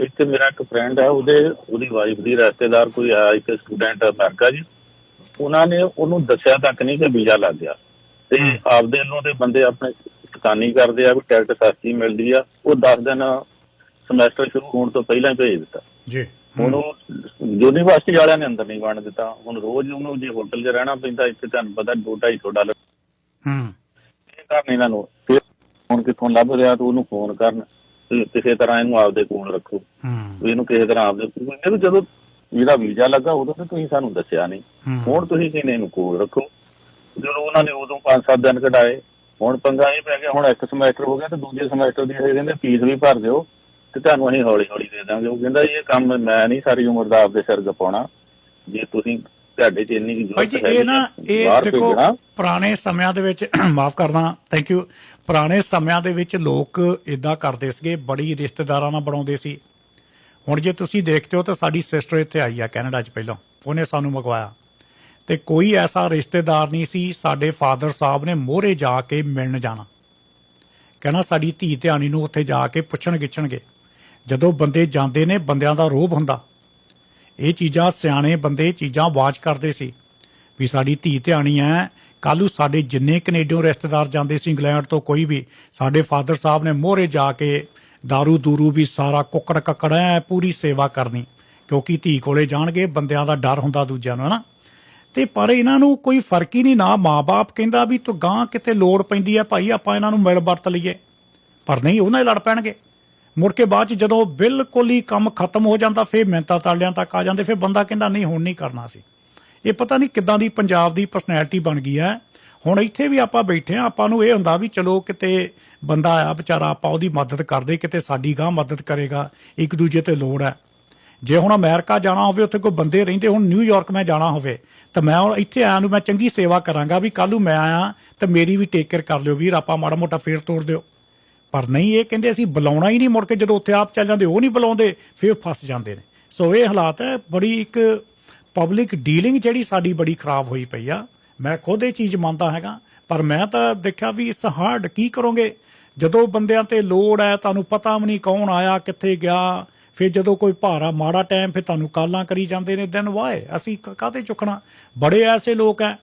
ਇੱਕ ਮੇਰਾ ਇੱਕ ਫਰੈਂਡ ਹੈ ਉਹਦੇ ਉਹਦੀ ਵਾਈਫ ਦੀ ਰਿਸ਼ਤੇਦਾਰ ਕੋਈ ਆਇਆ ਇੱਕ ਸਟੂਡੈਂਟ ਅਮਰੀਕਾ ਜੀ। ਉਹਨਾਂ ਨੇ ਉਹਨੂੰ ਦੱਸਿਆ ਤੱਕ ਨਹੀਂ ਕਿ ਵੀਜ਼ਾ ਲੱਗ ਗਿਆ। ਤੇ। ਆਪਦੇ ਵੱਲੋਂ ਤੇ ਬੰਦੇ ਆਪਣੇ ਸਕਾਨੀ ਕਰਦੇ ਆ ਵੀ ਟਿਕਟ ਸਸਤੀ ਮਿਲਦੀ ਆ ਉਹ 10 ਦਿਨ ਸਮੈਸਟਰ ਸ਼ੁਰੂ ਹੋਣ ਤੋਂ ਪਹਿਲਾਂ ਹੀ ਭੇਜ ਦਿੱਤਾ। ਜੀ। ਹੁਣ ਉਹ ਯੂਨੀਵਰਸਿਟੀ ਵਾਲਿਆਂ ਨੇ ਅੰਦਰ ਨਹੀਂ ਵੜਨ ਦਿੱਤਾ। ਹੁਣ ਰੋਜ਼ ਉਹਨੂੰ ਜੇ ਹੋਟਲ 'ਚ ਰਹਿਣਾ ਪੈਂਦਾ ਇੱਥੇ ਤੁਹਾਨੂੰ ਪਤਾ 2-250 ਡਾਲਰ ਹੂੰ। ਇਹ ਕਰਨ ਇਹਨਾਂ ਨੂੰ। ਫਿਰ ਫੋਨ ਕਿੱਥੋਂ ਲੱਭ ਰਿਹਾ ਤੂੰ ਉਹਨੂੰ ਫੋਨ ਕਰਨ। ਕਿਸੇ ਤਰ੍ਹਾਂ ਇਹਨੂੰ ਆਪਦੇ ਕੋਲ ਰੱਖੋ। ਵੀ ਇਹਨੂੰ ਕਿਸੇ ਤਰ੍ਹਾਂ ਆਪਦੇ ਇਹਨੂੰ ਜਦੋਂ ਇਹਦਾ ਵੀਜ਼ਾ ਲੱਗਾ ਉਦੋਂ ਤੇ ਤੁਸੀਂ ਸਾਨੂੰ ਦੱਸਿਆ ਨਹੀਂ। ਹੁਣ ਤੁਸੀਂ ਕਹਿੰਦੇ ਇਹਨੂੰ ਕੋਲ ਰੱਖੋ? ਜਦੋਂ ਉਹਨਾਂ ਨੇ ਉਦੋਂ 5-7 ਦਿਨ ਕਢਾਏ ਹੁਣ ਪੰਗਾ ਇਹ ਪੈ ਗਿਆ ਹੁਣ ਇੱਕ ਸਮੈਸਟਰ ਹੋ ਗਿਆ ਤੇ ਦੂਜੇ ਸਮੈਸਟਰ ਦੀ ਇਹ ਕਹਿੰਦੇ ਫੀਸ ਵੀ ਭਰ ਦਿਓ ਤੇ ਤੁਹਾਨੂੰ ਅਸੀਂ ਹੌਲੀ ਹੌਲੀ ਦੇ ਦਾਂਗੇ। ਉਹ ਕਹਿੰਦਾ ਇਹ ਕੰਮ ਮੈਂ ਨਹੀਂ ਸਾਰੀ ਉਮਰ ਦਾ ਆਪਦੇ ਸਿਰ ਗਪਾਉਣਾ ਜੇ ਤੁਸੀਂ ਤੁਹਾਡੇ 'ਚ ਇੰਨੀ ਜ਼ਰੂਰਤ ਇਹ ਨਾ ਹੈ, ਇਹ ਦੇਖੋ ਪੁਰਾਣੇ ਸਮਿਆਂ ਦੇ ਵਿੱਚ ਮਾਫ ਕਰਨਾ ਥੈਂਕ ਯੂ ਪੁਰਾਣੇ ਸਮਿਆਂ ਦੇ ਵਿੱਚ ਲੋਕ ਇਦਾਂ ਕਰਦੇ ਸੀਗੇ ਬੜੀ ਰਿਸ਼ਤੇਦਾਰਾਂ ਨਾਲ ਬਣਾਉਂਦੇ ਸੀ। ਹੁਣ ਜੇ ਤੁਸੀਂ ਦੇਖਦੇ ਹੋ ਤਾਂ ਸਾਡੀ ਸਿਸਟਰ ਇੱਥੇ ਆਈ ਆ ਕੈਨੇਡਾ 'ਚ ਪਹਿਲਾਂ ਉਹਨੇ ਸਾਨੂੰ ਮੰਗਵਾਇਆ। ਤੇ ਕੋਈ ਐਸਾ ਰਿਸ਼ਤੇਦਾਰ ਨਹੀਂ ਸੀ ਸਾਡੇ ਫਾਦਰ ਸਾਹਿਬ ਨੇ ਮੋਹਰੇ ਜਾ ਕੇ ਮਿਲਣ ਜਾਣਾ। ਕਹਿਣਾ ਸਾਡੀ ਧੀ ਧਿਆਣੀ ਨੂੰ ਉੱਥੇ ਜਾ ਕੇ ਪੁੱਛਣ ਗਿੱਛਣਗੇ। ਜਦੋਂ ਬੰਦੇ ਜਾਂਦੇ ਨੇ ਬੰਦਿਆਂ ਦਾ ਰੋਬ ਹੁੰਦਾ। ਇਹ ਚੀਜ਼ਾਂ ਸਿਆਣੇ ਬੰਦੇ ਚੀਜ਼ਾਂ ਵਾਚ ਕਰਦੇ ਸੀ। ਵੀ ਸਾਡੀ ਧੀ ਧਿਆਣੀ ਹੈ ਕੱਲੂ ਸਾਡੇ ਜਿੰਨੇ ਕੈਨੇਡੀਅਨ ਰਿਸ਼ਤੇਦਾਰ ਜਾਂਦੇ ਸੀ ਇੰਗਲੈਂਡ ਤੋਂ ਕੋਈ ਵੀ, ਸਾਡੇ ਫਾਦਰ ਸਾਹਿਬ ਨੇ ਮੋਹਰੇ ਜਾ ਕੇ दारू ਦੂਰੂ ਵੀ ਸਾਰਾ ਕੁੱਕੜ ਕੱਕੜ ਐ, ਪੂਰੀ ਸੇਵਾ ਕਰਨੀ। ਕਿਉਂਕਿ ਧੀ ਕੋਲੇ ਜਾਣਗੇ, ਬੰਦਿਆਂ ਦਾ ਡਰ ਹੁੰਦਾ ਦੂਜਿਆਂ ਨੂੰ, ਹਨਾ? ਤੇ ਪਰ ਇਹਨਾਂ ਨੂੰ ਕੋਈ ਫ਼ਰਕ ਹੀ ਨਹੀਂ, ਨਾ ਮਾਪੇ ਕਹਿੰਦਾ ਵੀ ਤੂੰ ਗਾਂ ਕਿਤੇ ਲੋੜ ਪੈਂਦੀ ਹੈ ਭਾਈ ਆਪਾਂ ਇਹਨਾਂ ਨੂੰ ਮਿਲ ਵਰਤ ਲਈਏ। ਪਰ ਨਹੀਂ, ਉਹਨਾਂ ਹੀ ਲੜ ਪੈਣਗੇ। ਮੁੜ ਕੇ ਬਾਅਦ ਚ ਜਦੋਂ ਬਿਲਕੁਲ ਹੀ ਕੰਮ ਖਤਮ ਹੋ ਜਾਂਦਾ, ਫੇਰ ਮਿੰਤਾ ਤਾਲਿਆਂ ਤੱਕ ਆ ਜਾਂਦੇ, ਫੇਰ ਬੰਦਾ ਕਹਿੰਦਾ, ਨਹੀਂ, ਹੁਣ ਨਹੀਂ ਕਰਨਾ ਸੀ ਇਹ ਪਤਾ ਨਹੀਂ ਕਿੱਦਾਂ ਦੀ ਪੰਜਾਬ ਦੀ ਪਰਸਨੈਲਿਟੀ ਬਣ ਗਈ ਹੈ। ਹੁਣ ਇੱਥੇ ਵੀ ਆਪਾਂ ਬੈਠੇ ਆ ਆਪਾਂ ਨੂੰ ਇਹ ਹੁੰਦਾ ਵੀ ਚਲੋ ਕਿਤੇ ਬੰਦਾ ਆ, ਵਿਚਾਰਾ ਆਪਾਂ ਉਹਦੀ ਮਦਦ ਕਰਦੇ, ਕਿਤੇ ਸਾਡੀ ਗਾਂ ਮਦਦ ਕਰੇਗਾ, ਇੱਕ ਦੂਜੇ ਤੇ ਲੋੜ ਹੈ। ਜੇ ਹੁਣ ਅਮਰੀਕਾ ਜਾਣਾ ਹੋਵੇ, ਉੱਥੇ ਕੋਈ ਬੰਦੇ ਰਹਿੰਦੇ, ਹੁਣ ਨਿਊਯਾਰਕ ਮੈਂ ਜਾਣਾ ਹੋਵੇ, ਤਾਂ ਮੈਂ ਹੁਣ ਇੱਥੇ ਆਇਆ ਨੂੰ ਮੈਂ ਚੰਗੀ ਸੇਵਾ ਕਰਾਂਗਾ ਵੀ ਕੱਲ ਨੂੰ ਮੈਂ ਆਇਆ, ਤਾਂ ਮੇਰੀ ਵੀ ਟੇਕ ਕੇਅਰ ਕਰ ਲਿਓ ਵੀਰ, ਆਪਾਂ ਮਾੜਾ ਮੋਟਾ ਫੇਰ ਤੋੜ ਦਿਓ। ਪਰ ਨਹੀਂ, ਇਹ ਕਹਿੰਦੇ ਅਸੀਂ ਬੁਲਾਉਣਾ ਹੀ ਨਹੀਂ ਮੁੜ ਕੇ, ਜਦੋਂ ਉੱਥੇ ਆਪ ਚੱਲ ਜਾਂਦੇ, ਉਹ ਨਹੀਂ ਬੁਲਾਉਂਦੇ, ਫਿਰ ਫਸ ਜਾਂਦੇ ਨੇ। ਸੋ ਇਹ ਹਾਲਾਤ ਹੈ, ਬੜੀ ਇੱਕ ਪਬਲਿਕ ਡੀਲਿੰਗ ਜਿਹੜੀ ਸਾਡੀ ਬੜੀ ਖਰਾਬ ਹੋਈ ਪਈ ਆ। ਮੈਂ ਖੁਦ ਇਹ ਚੀਜ਼ ਮੰਨਦਾ ਹੈਗਾ, ਪਰ ਮੈਂ ਤਾਂ ਦੇਖਿਆ ਵੀ ਇਸ ਹਾਰਡ ਕੀ ਕਰੋਗੇ? ਜਦੋਂ ਬੰਦਿਆਂ ਤੇ ਲੋੜ ਹੈ, ਤੁਹਾਨੂੰ ਪਤਾ ਵੀ ਨਹੀਂ ਕੌਣ ਆਇਆ, ਕਿੱਥੇ ਗਿਆ, ਫਿਰ ਜਦੋਂ ਕੋਈ ਭਾਰਾ ਮਾੜਾ ਟਾਈਮ ਫਿਰ ਤੁਹਾਨੂੰ ਕਾਲਾਂ ਕਰੀ ਜਾਂਦੇ ਨੇ ਦਿਨ ਵਾਏ ਅਸੀਂ ਕ- ਕਾਹਤੇ ਚੁੱਕਣਾ? ਬੜੇ ਐਸੇ ਲੋਕ ਐ